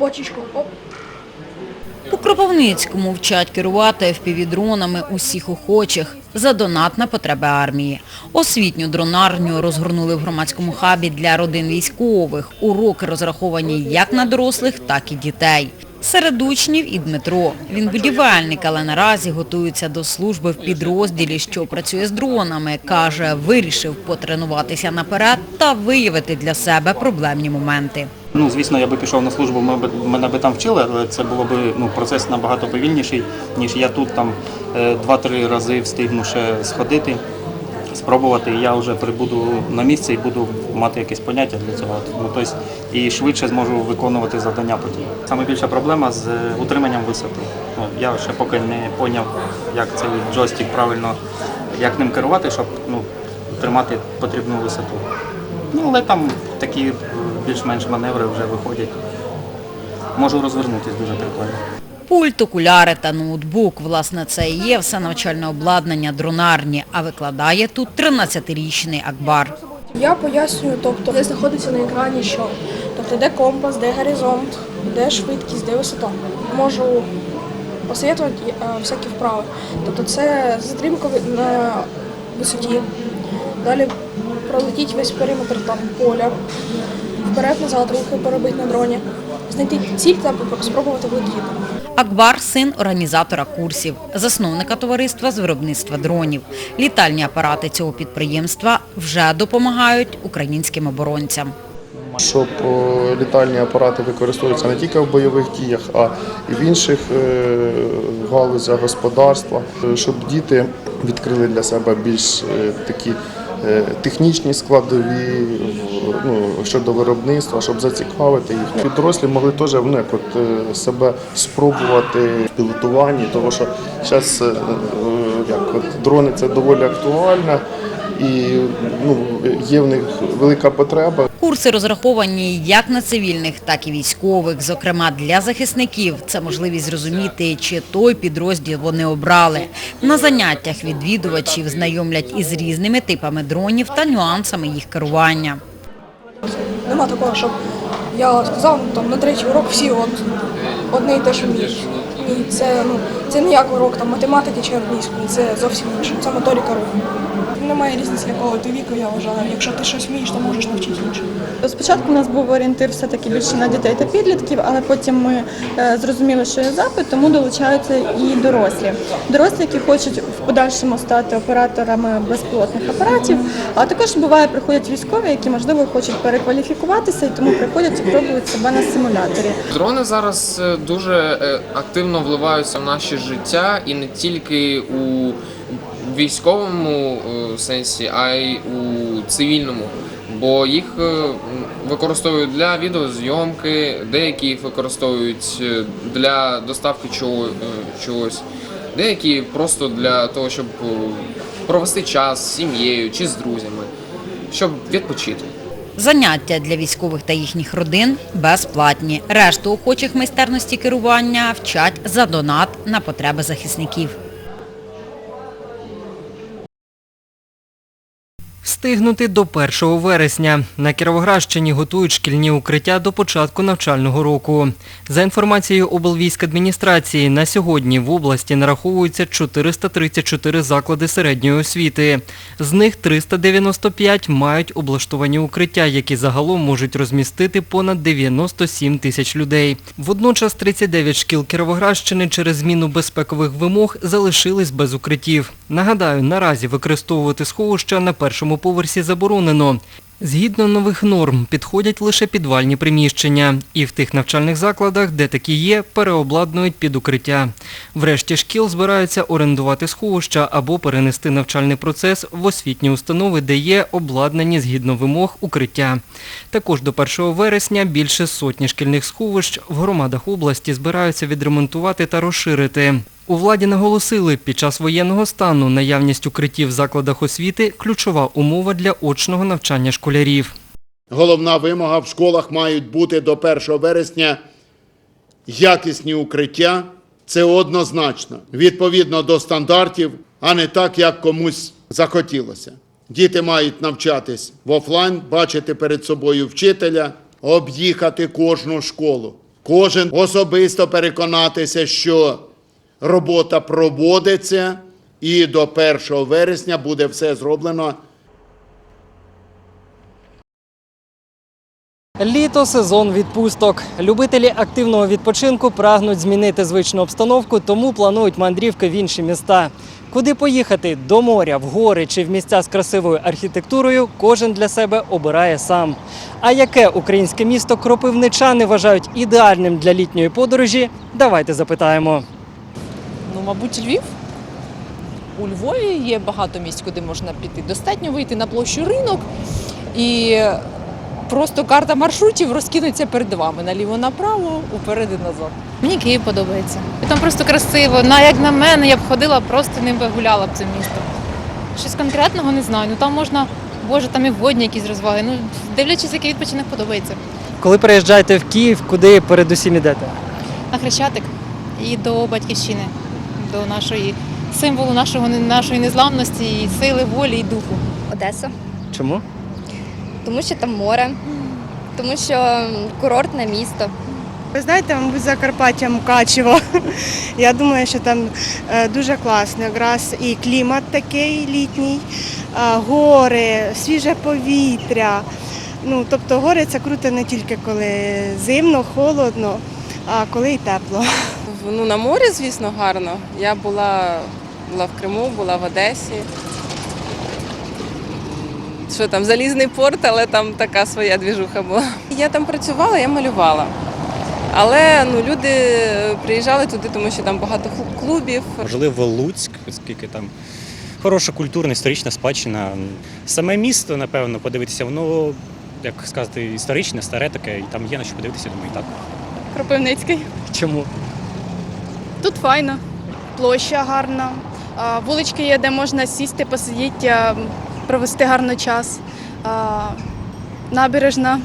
бочечку, оп. У Кропивницькому вчать керувати FPV-дронами усіх охочих за донат на потреби армії. Освітню дронарню розгорнули в громадському хабі для родин військових. Уроки розраховані як на дорослих, так і дітей. Серед учнів і Дмитро. Він будівельник, але наразі готується до служби в підрозділі, що працює з дронами. Каже, вирішив потренуватися наперед та виявити для себе проблемні моменти. Ну, звісно, я би пішов на службу, ми б- мене би там вчили, але це було б ну, процес набагато повільніший, ніж я тут там е, два-три рази встигну ще сходити, спробувати. І я вже прибуду на місце і буду мати якесь поняття для цього. Ну, тобто, і швидше зможу виконувати завдання потім. Саме більша проблема з е, утриманням висоти. Ну, я ще поки не поняв, як цей джойстик правильно, як ним керувати, щоб ну, тримати потрібну висоту. Ну, але там такі е, більш-менш маневри вже виходять. Можу розвернутися дуже прикольно. Пульт, окуляри та ноутбук. Власне, це і є все навчальне обладнання дронарні, а викладає тут 13-річний Акбар. Я пояснюю, тобто, де знаходиться на екрані що. Тобто, де компас, де горизонт, де швидкість, де висота. Можу посоветувати е, всякі вправи. Тобто це затримка на висоті. Далі пролетіть весь периметр там поля, вперед-назад рухи поробити на дроні, знайти ціль та спробувати влетіти. Акбар – син організатора курсів, засновника товариства з виробництва дронів. Літальні апарати цього підприємства вже допомагають українським оборонцям. щоб літальні апарати використовуються не тільки в бойових діях, а і в інших е, галузях господарства, Е, щоб діти відкрили для себе більш е, такі е, технічні складові ну, щодо виробництва, щоб зацікавити їх. Підрослі могли теж ну, як от, е, себе спробувати в пілотуванні, тому що зараз як от, дрони це доволі актуально. І ну, є в них велика потреба. Курси розраховані як на цивільних, так і військових. Зокрема, для захисників це можливість зрозуміти, чи той підрозділ вони обрали. На заняттях відвідувачів знайомлять із різними типами дронів та нюансами їх керування. Нема такого, щоб я сказав, ну, там на третій урок всі от одне і те ж вміють. Ні, це ну це не як урок там математики чи англійської, це зовсім інше. Це моторика руху. Немає різниці, якого ти віку, я вважаю. Якщо ти щось вмієш, то можеш навчити інших. Спочатку у нас був орієнтир все-таки більше на дітей та підлітків, але потім ми е, зрозуміли, що є запит, тому долучаються і дорослі. Дорослі, які хочуть в подальшому стати операторами безпілотних апаратів, а також буває, приходять військові, які можливо хочуть перекваліфікуватися і тому приходять і пробують себе на симуляторі. Дрони зараз е, дуже е, активно вливаються в наше життя і не тільки у військовому е, сенсі, а й у цивільному. Бо їх е, використовують для відеозйомки, деякі їх використовують е, для доставки чого- чогось, деякі просто для того, щоб провести час з сім'єю чи з друзями, щоб відпочити. Заняття для військових та їхніх родин безплатні. Решту охочих майстерності керування вчать за донат на потреби захисників. Встигнути до 1 вересня. На Кіровоградщині готують шкільні укриття до початку навчального року. За інформацією облвійськадміністрації, на сьогодні в області нараховується 434 заклади середньої освіти. З них 395 мають облаштовані укриття, які загалом можуть розмістити понад 97 тисяч людей. Водночас 39 шкіл Кіровоградщини через зміну безпекових вимог залишились без укриттів. Нагадаю, наразі використовувати сховища на першому поверсі заборонено. Згідно нових норм, підходять лише підвальні приміщення. І в тих навчальних закладах, де такі є, переобладнують під укриття. Врешті шкіл збираються орендувати сховища або перенести навчальний процес в освітні установи, де є обладнані згідно вимог укриття. Також до 1 вересня більше сотні шкільних сховищ в громадах області збираються відремонтувати та розширити. У владі наголосили, під час воєнного стану наявність укриттів в закладах освіти – ключова умова для очного навчання школярів. Головна вимога в школах мають бути до 1 вересня якісні укриття. Це однозначно, відповідно до стандартів, а не так, як комусь захотілося. Діти мають навчатись в офлайн, бачити перед собою вчителя, об'їхати кожну школу. кожен особисто переконатися, що робота проводиться і до 1 вересня буде все зроблено Літо сезон відпусток. Любителі активного відпочинку прагнуть змінити звичну обстановку, тому планують мандрівки в інші міста. Куди поїхати до моря, в гори чи в місця з красивою архітектурою, кожен для себе обирає сам. А яке українське місто кропивничани вважають ідеальним для літньої подорожі? Давайте запитаємо. Ну, мабуть, Львів. У Львові є багато місць, куди можна піти. Достатньо вийти на площу ринок і просто карта маршрутів розкинеться перед вами наліво направо, уперед і назад. Мені Київ подобається. Там просто красиво. На як на мене, я б ходила, просто ним би гуляла б цим містом. Щось конкретного не знаю. Ну там можна, боже, там і водні якісь розваги. Ну, дивлячись, який відпочинок подобається. Коли приїжджаєте в Київ, куди передусім ідете? На Хрещатик і до батьківщини, до нашої символу нашого нашої незламності, і сили, волі і духу. Одеса, Чому? тому що там море, тому що курортне місто. Ви знаєте, мабуть, Закарпаття Мукачево. Я думаю, що там е, дуже класно. Якраз і клімат такий літній, гори, свіже повітря. Ну, тобто гори це круто не тільки коли зимно, холодно, а коли і тепло. Ну, на морі, звісно, гарно. Я була, була в Криму, була в Одесі. Що там, залізний порт, але там така своя двіжуха була. Я там працювала, я малювала. Але ну, люди приїжджали туди, тому що там багато клубів. Можливо, Луцьк, оскільки там хороша культурна, історична спадщина. Саме місто, напевно, подивитися, воно, як сказати, історичне, старе таке, і там є на що подивитися, думаю, і так. Кропивницький. Чому? Тут файно, площа гарна, вулички є, де можна сісти, посидіти, провести гарно час. Набережна,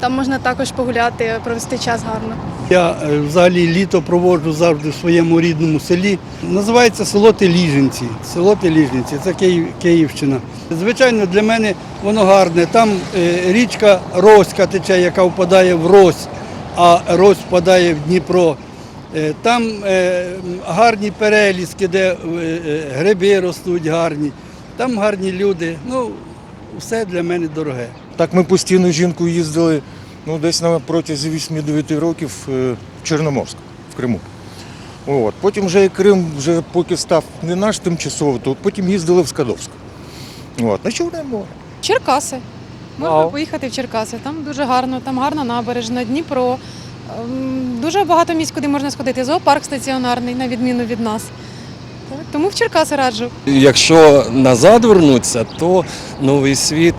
там можна також погуляти, провести час гарно. Я е, взагалі літо проводжу завжди в своєму рідному селі. Називається село Теліжинці. Село Теліжинці, це Київ, Київщина. Звичайно, для мене воно гарне. Там е, річка Роська тече, яка впадає в Рось, а Рось впадає в Дніпро. Е, Там е, гарні перелізки, де е, гриби ростуть гарні. Там гарні люди. Ну, все для мене дороге. Так ми постійно з жінкою їздили ну, десь на протязі 8-9 років в Чорноморськ, в Криму. От. Потім вже і Крим, вже поки став не наш тимчасово, то потім їздили в Скадовськ. От. На Чорне море. Черкаси. Можна Вау. поїхати в Черкаси. Там дуже гарно, там гарна набережна, Дніпро. Ем, Дуже багато місць, куди можна сходити. Зоопарк стаціонарний, на відміну від нас. Тому в Черкаси раджу. Якщо назад вернуться, то новий світ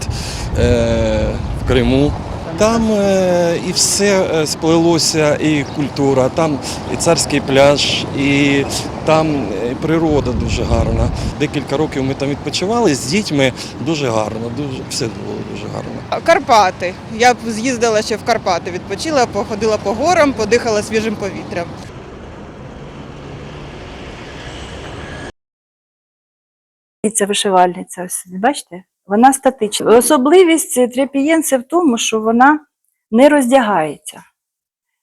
е, в Криму. Там е, і все е, сплелося, і культура, там і царський пляж, і там е, природа дуже гарна. Декілька років ми там відпочивали з дітьми дуже гарно, дуже, все було дуже гарно. Карпати. Я б з'їздила ще в Карпати, відпочила, походила по горам, подихала свіжим повітрям. І ця вишивальниця, ось бачите, вона статична. Особливість тряпієнця в тому, що вона не роздягається.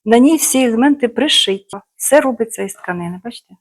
На ній всі елементи пришиті. Все робиться із тканини, бачите?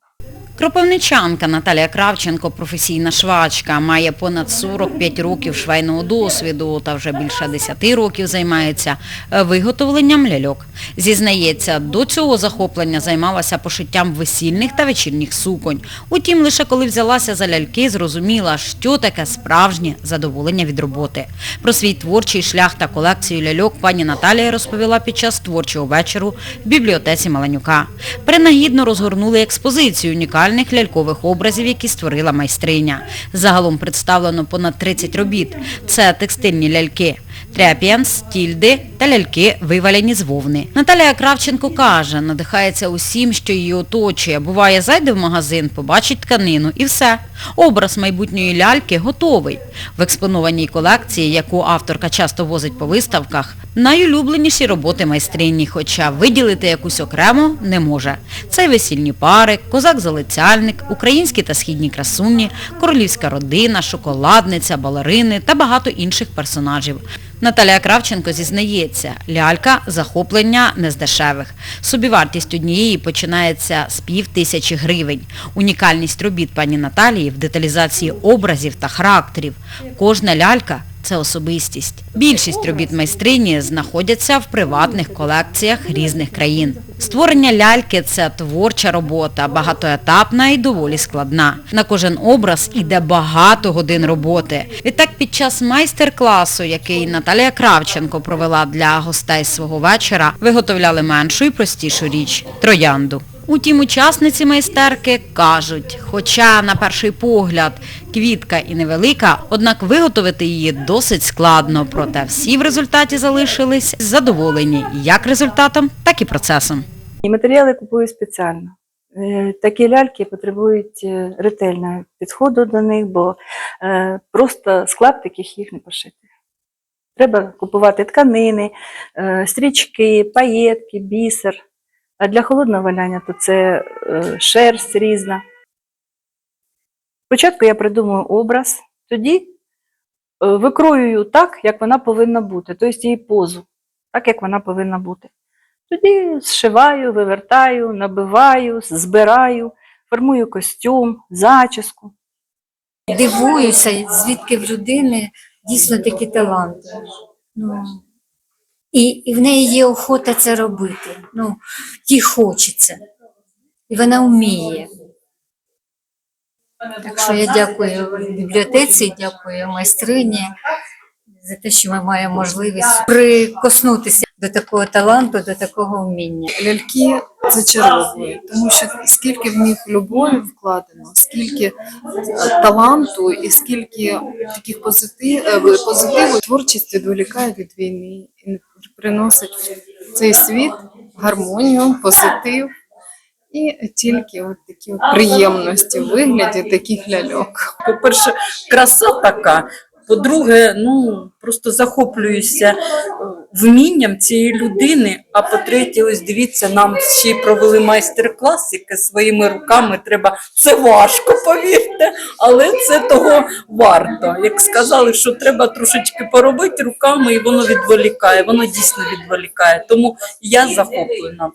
Кропивничанка Наталія Кравченко, професійна швачка, має понад 45 років швейного досвіду та вже більше 10 років займається виготовленням ляльок. Зізнається, до цього захоплення займалася пошиттям весільних та вечірніх суконь. Утім, лише коли взялася за ляльки, зрозуміла, що таке справжнє задоволення від роботи. Про свій творчий шлях та колекцію ляльок пані Наталія розповіла під час творчого вечору в бібліотеці Маланюка. Принагідно розгорнули експозицію унікальних лялькових образів, які створила майстриня. Загалом представлено понад 30 робіт. Це текстильні ляльки. Тряп'янс, тільди та ляльки, вивалені з вовни. Наталія Кравченко каже, надихається усім, що її оточує. Буває, зайде в магазин, побачить тканину і все. Образ майбутньої ляльки готовий. В експонованій колекції, яку авторка часто возить по виставках, Найулюбленіші роботи майстрині, хоча виділити якусь окремо не може. Це весільні пари, козак-залицяльник, українські та східні красуні, королівська родина, шоколадниця, балерини та багато інших персонажів. Наталія Кравченко зізнається, лялька – захоплення не з дешевих. Собівартість однієї починається з пів тисячі гривень. Унікальність робіт пані Наталії в деталізації образів та характерів. Кожна лялька – це особистість. Більшість робіт майстрині знаходяться в приватних колекціях різних країн. Створення ляльки – це творча робота, багатоетапна і доволі складна. На кожен образ іде багато годин роботи. Відтак під час майстер-класу, який Наталія Кравченко провела для гостей свого вечора, виготовляли меншу і простішу річ – троянду. Утім, учасниці майстерки кажуть, хоча на перший погляд квітка і невелика, однак виготовити її досить складно, проте всі в результаті залишились задоволені як результатом, так і процесом. І матеріали купую спеціально. Е, Такі ляльки потребують е, ретельного підходу до них, бо е, просто з клаптиків їх не пошити. Треба купувати тканини, стрічки, паєтки, бісер. А для холодного валяння то це е, шерсть різна. Спочатку я придумую образ, тоді е, викроюю так, як вона повинна бути, тобто її позу, так, як вона повинна бути. Тоді зшиваю, вивертаю, набиваю, збираю, формую костюм, зачіску. Дивуюся, звідки в людини дійсно такі таланти. Ну, і, і в неї є охота це робити. Ну, їй хочеться. І вона вміє. Так що я дякую бібліотеці, дякую майстрині за те, що ми маємо можливість прикоснутися до такого таланту, до такого вміння. Ляльки зачаровує, тому що скільки в них любові вкладено, скільки е, таланту і скільки таких позитив, е, позитиву творчість відволікає від війни і приносить в цей світ гармонію, позитив і тільки от такі от приємності в вигляді таких ляльок. По-перше, краса така. По-друге, ну просто захоплююся е, вмінням цієї людини. А по-третє, ось дивіться, нам всі провели майстер-клас, яке своїми руками треба. Це важко, повірте, але це того варто. Як сказали, що треба трошечки поробити руками, і воно відволікає, воно дійсно відволікає. Тому я захоплена.